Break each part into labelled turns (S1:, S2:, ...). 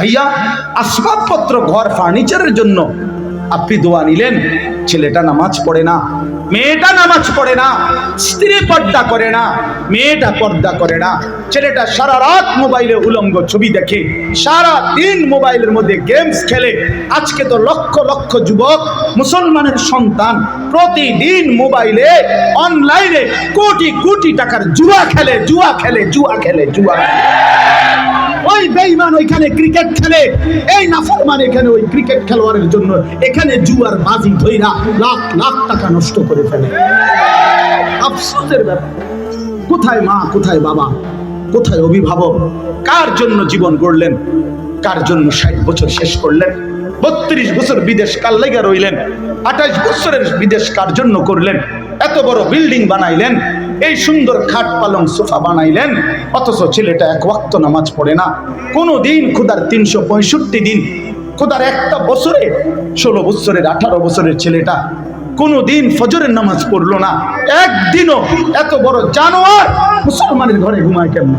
S1: ভাইয়া, আসবাবপত্র, ঘর ফার্নিচারের জন্য আপনি দোয়া নিলেন। ছেলেটা নামাজ পড়ে না, মেয়েটা নামাজ পড়ে না, স্ত্রী পর্দা করে না, মেয়েটা পর্দা করে না। ছেলেটা সারা রাত মোবাইলে উলঙ্গ ছবি দেখে, সারা দিন মোবাইলের মধ্যে গেমস খেলে। আজকে তো লক্ষ লক্ষ যুবক, মুসলমানের সন্তান প্রতিদিন মোবাইলে, অনলাইনে কোটি কোটি টাকার জুয়া খেলে জুয়া খেলে জুয়া খেলে জুয়া খেলে। ওই বেইমান ওইখানে ক্রিকেট খেলে। এই নাফরমান এখানে ওই ক্রিকেট খেলোয়াড়ের জন্য এখানে জুয়ার বাজি ধইরা লাখ লাখ টাকা নষ্ট করে ফেলে। আফসোসের ব্যাপার। কোথায় মা, কোথায় বাবা? কোথায় অভিভাবক? কার জন্য জীবন গড়লেন? কার জন্য ষাট বছর শেষ করলেন? বত্রিশ বছর বিদেশ কাল লেগে রইলেন? আঠাশ বছরের বিদেশ কার জন্য করলেন? এত বড় বিল্ডিং বানাইলেন? এই সুন্দর খাট পালং সোফা বানাইলেন, অথচ ছেলেটা এক ওয়াক্ত নামাজ পড়ে না। কোনো দিন খুদার তিনশো পঁয়ষট্টি দিন খুদার একটা বছরে, ষোলো বছরের, আঠারো বছরের ছেলেটা কোনো দিন ফজরের নামাজ পড়ল না। একদিনও এত বড় জানোয়ার মুসলমানের ঘরে ঘুমায় কেমন?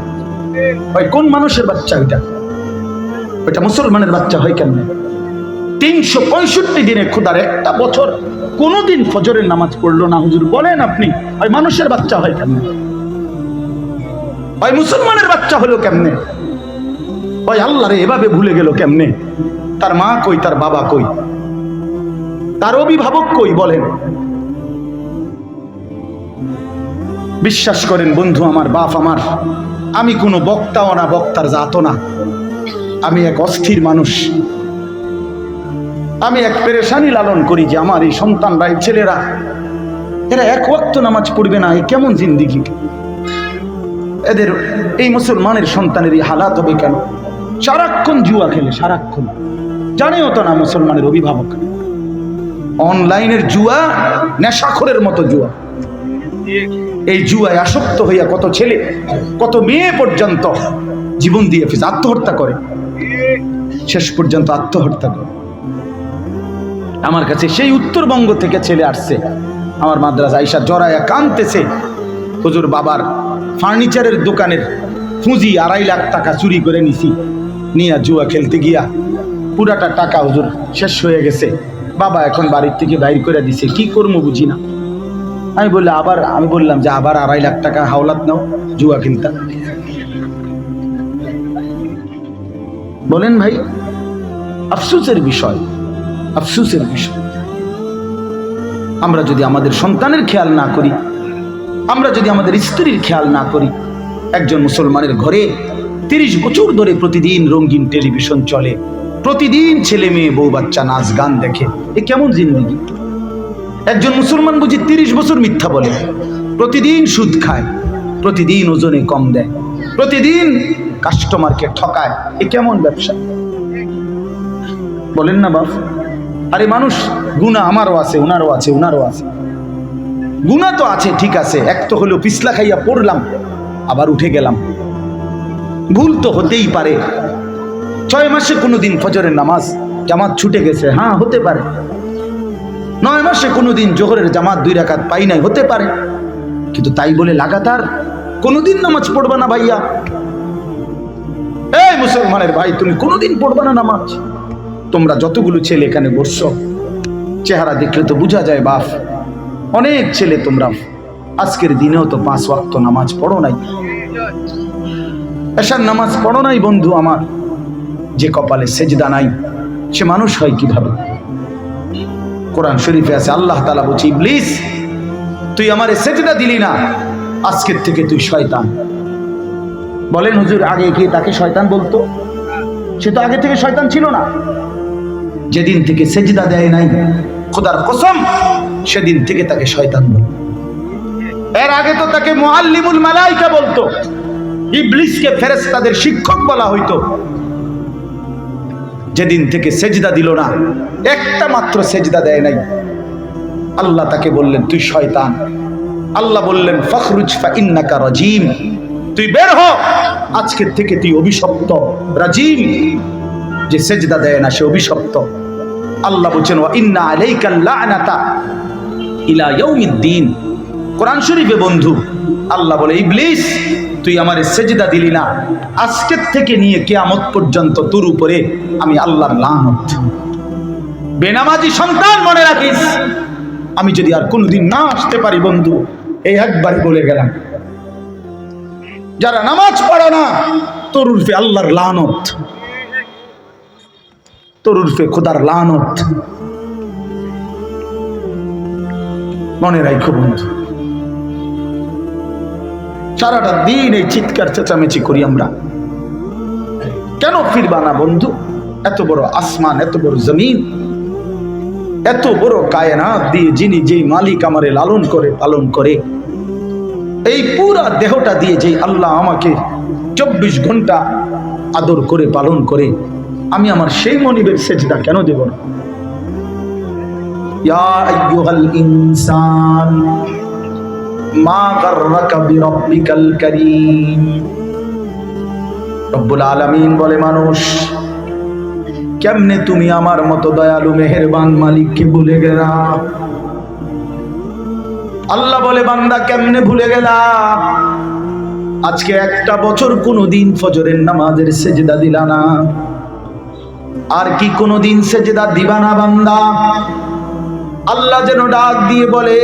S1: ওই কোন মানুষের বাচ্চা ওইটা? ওইটা মুসলমানের বাচ্চা হয় কেমনে? তিনশো পঁয়ষট্টি দিনে খুদার একটা বছর কোনোদিন ফজরের নামাজ পড়ল না, হুজুর বলেন আপনি। ওই মানুষের বাচ্চা হয় কেমনে? ওই মুসলমানের বাচ্চা হলো কেমনে? ওই আল্লাহরে এভাবে ভুলে গেল কেমনে? তার মা কই, তার বাবা কই? তার অভিভাবক কই বলেন? বিশ্বাস করেন, বন্ধু, আমার বাপ আমার, আমি কোনো বক্তাও না, বক্তার জাতো না। আমি এক অস্থির মানুষ। আমি এক পেরেশানি লালন করি যে আমার এই সন্তানরা, এই ছেলেরা, এরা এক ওয়াক্ত নামাজ পড়বে না, এই কেমন জিন্দিগি? এদের এই মুসলমানের সন্তানের এই হালাত হবে কেন? সারাক্ষণ জুয়া খেলে, সারাক্ষণ। জানেও তো না মুসলমানের অভিভাবক? অনলাইনের জুয়া, নেশাখরের মতো জুয়া। এই জুয়ায় আসক্ত হইয়া কত ছেলে, কত মেয়ে পর্যন্ত জীবন দিয়ে ফেসে আত্মহত্যা করে। শেষ পর্যন্ত আত্মহত্যা করে। আমার কাছে সেই উত্তরবঙ্গ থেকে ছেলে আসছে। আমার মাদ্রাসা আইসা জড়াইয়া কানতেছে হুজুর বাবার ফার্নিচারের দোকানের পুঁজি আড়াই লাখ টাকা চুরি করে নিছি। নিয়া জুয়া খেলতে গিয়া পুরাটা টাকা হুজুর শেষ হয়ে গেছে। বাবা এখন বাড়ির থেকে বাইর করে দিছে। কি করব বুঝি না। আমি বললাম আবার আমি বললাম যে, আবার আড়াই লাখ টাকা হাওলাত নাও, জুয়া কিনতা। বলেন ভাই, আফসোসের বিষয়। আফসোসের বিষয়। আমরা যদি আমাদের সন্তানের খেয়াল না করি, আমরা যদি আমাদের স্ত্রীর খেয়াল না করি, একজন মুসলমানের ঘরে তিরিশ বছর ধরে প্রতিদিন রঙিন টেলিভিশন চলে, প্রতিদিন ছেলে মেয়ে, বউ, বাচ্চা, নাচ, গান দেখে, এ কেমন জিন্দগি? একজন মুসলমান বুঝি তিরিশ বছর মিথ্যা বলে, প্রতিদিন সুদ খায়, প্রতিদিন ওজনে কম দেয়, প্রতিদিন কাস্টমারকে ঠকায়, এ কেমন ব্যবসা? বলেন না বাপ। আরে মানুষ, গুণা আমারও আছে ওনারও আছে ওনারও আছে। গুণা তো আছে, ঠিক আছে, এক তো হলো পিছলা খাইয়া পড়লাম, আবার উঠে গেলাম। ভুল তো হতেই পারে। ছয় মাসে কোনো দিন ফজরের নামাজ, জামাত ছুটে গেছে হ্যাঁ হতে পারে। নয় মাসে কোনো দিন জোহরের জামাত দুই রাকাত পাই নাই, হতে পারে। কিন্তু তাই বলে লাগাতার, কোনোদিন নামাজ পড়বা না ভাইয়া। এই মুসলমানের ভাই, তুমি কোনোদিন পড়বা না নামাজ। তোমরা যতগুলো ছেলে এখানে বসছো, চেহারা দেখলে তো বোঝা যায়, বাপ। অনেক ছেলে তোমরা। আজকের দিনেও তো পাঁচ ওয়াক্ত নামাজ পড়ো নাই। এসার নামাজ পড়ো নাই, বন্ধু আমার। যে কপালে সেজদা নাই, সে মানুষ হয় কীভাবে? কোরআন শরীফে আছে, আল্লাহ তালা বলছি, ইবলিস, তুই আমারে সেজদা দিলি না, আজকের থেকে তুই শয়তান। বলেন, হুজুর, আগে কি তাকে শয়তান বলতো? সে তো আগে থেকে শয়তান ছিল না। যেদিন থেকে সেজদা দেয় নাই, খোদার কসম, সেদিন থেকে তাকে শয়তান বল। এর আগে তো তাকে মুআল্লিমুল মালাইকা বলতো, ইবলিসকে ফেরেশতাদের শিক্ষক বলা হইতো। যেদিন থেকে সেজদা দিল না, একটা মাত্র সেজদা দেয় নাই। আল্লাহ তাকে বললেন, তুই শয়তান। আল্লাহ বললেন, ফখরুজ ফা ইন্নাকা রাজিম। তুই বের হ। আজকের থেকে তুই অভিশপ্ত, রাজিম। যে সেজদা দেয় না, সে অভিশপ্ত। আল্লাহ বলছেন, ওয়া ইন্না আলাইকাল লা'নাতা ইলা ইয়াউমিদ্দিন। কোরআন শরীফে বন্ধু, আল্লাহ বলে, ইবলিস, তুই আমার সেজদা দিলি না। আজকের থেকে নিয়ে কেয়ামত পর্যন্ত তোর উপরে আমি আল্লাহর লানত। বেনামাজি সন্তান মনে রাখিস। আমি যদি আর কোনোদিন না আসতে পারি বন্ধু, এই একবার বলে গেলাম। যারা নামাজ পড়ে না, তোর উর্ফে আল্লাহর লানত। তোর উর্ফে খোদার লানত। মনে রাখো বন্ধু, সারাটা দিন এই চিৎকার চেঁচামেচি করি আমরা। কেন ফিরবা না বন্ধু? এত বড় আসমান, এত বড় জমিন, এত বড় কায়নাত দিয়ে যিনি যেই মালিক আমারে লালন করে, পালন করে, এই পুরা দেহটা দিয়ে যেই আল্লাহ আমাকে চব্বিশ ঘণ্টা আদর করে, পালন করে আমি আমার সেই মনিবের সেজদা কেন দেব না? বলে, মানুষ, কেমনে তুমি আমার মতো দয়ালু মালিককে ভুলে আল্লাহ বলে, বান্দা, কেমনে ভুলে গেলা? আজকে একটা বছর কোনো দিন ফজরের নামাজের সেজদা দিলা না। আর কি কোনোদিন সেজদা দিবা না বান্দা? আল্লাহ যেন ডাক দিয়ে বলে,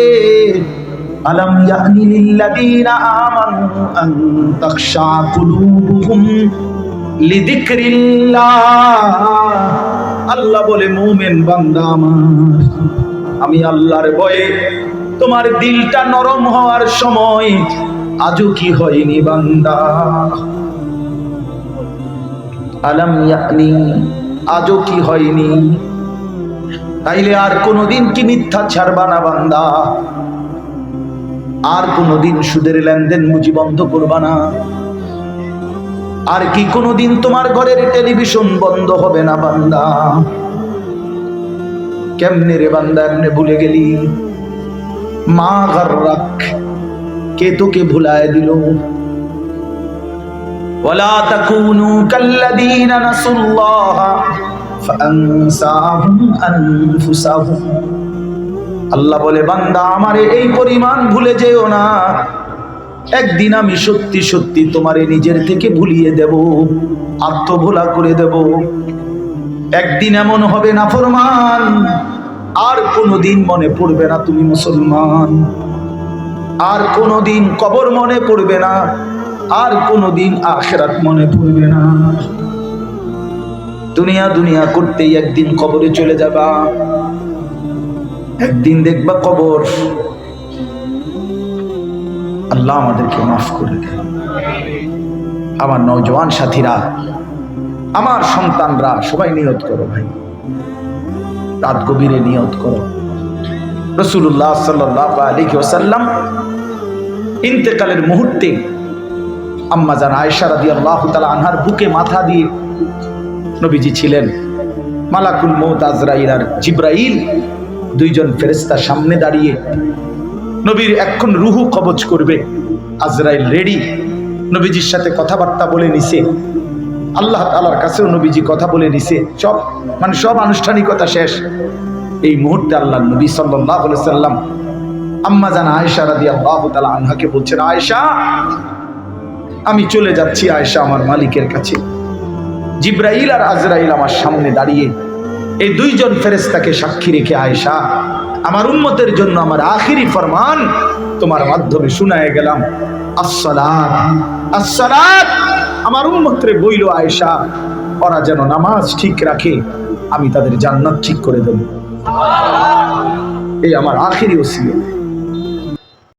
S1: আলম ইয়ানি লিল্লাযীনা আমানু আন তাখশা কুলুবুহুম লিযিকরিল্লাহ। আল্লাহ বলে, মুমিন বান্দা আমার, আমি আল্লাহর ভয়ে তোমার দিলটা নরম হওয়ার সময় আজও কি হয়নি বান্দা? আলম ইয়ানি আজও কি হয়নি? তাইলে আর কোনোদিন কি মিথ্যা ছাড়বা না বান্দা? আর কোনোদিন সুদের লেনদেন মুজি বন্ধ করবা না? আর কি কোনোদিন তোমার ঘরের টেলিভিশন বন্ধ হবে না বান্দা? কেমনে রে বান্দা, এমনি ভুলে গেলি? মা ঘর রাখ, কে তোকে ভুলায় দিল? ولا تكونوا كالذين نسوا الله فأنساهم أنفسهم আল্লাহ বলে বান্দা আমারে এই পরিমাণ ভুলে যেও না একদিন আমি সত্যি সত্যি তোমারে নিজের থেকে ভুলিয়ে দেব আত্মভোলা করে দেব একদিন এমন হবে না ফরমান আর কোনোদিন মনে পড়বে না তুমি মুসলমান আর কোনোদিন কবর মনে পড়বে না আর কোনোদিন আখেরাত মনে পড়বে না। দুনিয়া দুনিয়া করতেই একদিন কবরে চলে যাবা। একদিন দেখবা কবর। আল্লাহ আমাদেরকে মাফ করে দেন। আমার নওজওয়ান সাথীরা, আমার সন্তানরা, সবাই নিয়ত করো ভাই। রাত গভীরে নিয়ত করো। রসুল্লাহ সাল্লাহ আলী ওসাল্লাম ইন্তেকালের মুহূর্তে আম্মা জান আয়সা রাদি আল্লাহ তালা আনহার বুকে মাথা দিয়ে নবীজি ছিলেন। মালাকুল মৌত আজরাইল আর জিব্রাইল দুইজন ফেরেস্তা সামনে দাঁড়িয়ে নবীর এখন রুহু কবচ করবে। আজরাইল রেডি। নবীজির সাথে কথাবার্তা বলে নিছে। আল্লাহ তালার কাছেও নবীজি কথা বলে নিছে। সব মানে সব আনুষ্ঠানিকতা শেষ। এই মুহূর্তে আল্লাহ নবী সাল্লাহ সাল্লাম আম্মা জান আয়সা রাদি আল্লাহ তালা আনহাকে বলছেন আয়সা আমি চলে যাচ্ছি আয়সা আমার মালিকের কাছে। জিব্রাইল আর আজরাইল আমার সামনে দাঁড়িয়ে, এই দুইজন ফেরেস্তাকে সাক্ষী রেখে আয়সা আমার উন্মতের জন্য আমার আখিরি ফরমান তোমার মাধ্যমে শুনায় গেলাম। আসসালাত আসসালাত! আমার উন্মত্রে বইল আয়সা ওরা যেন নামাজ ঠিক রাখে, আমি তাদের জান্নাত ঠিক করে দেব। এই আমার আখিরি ওসিয়ত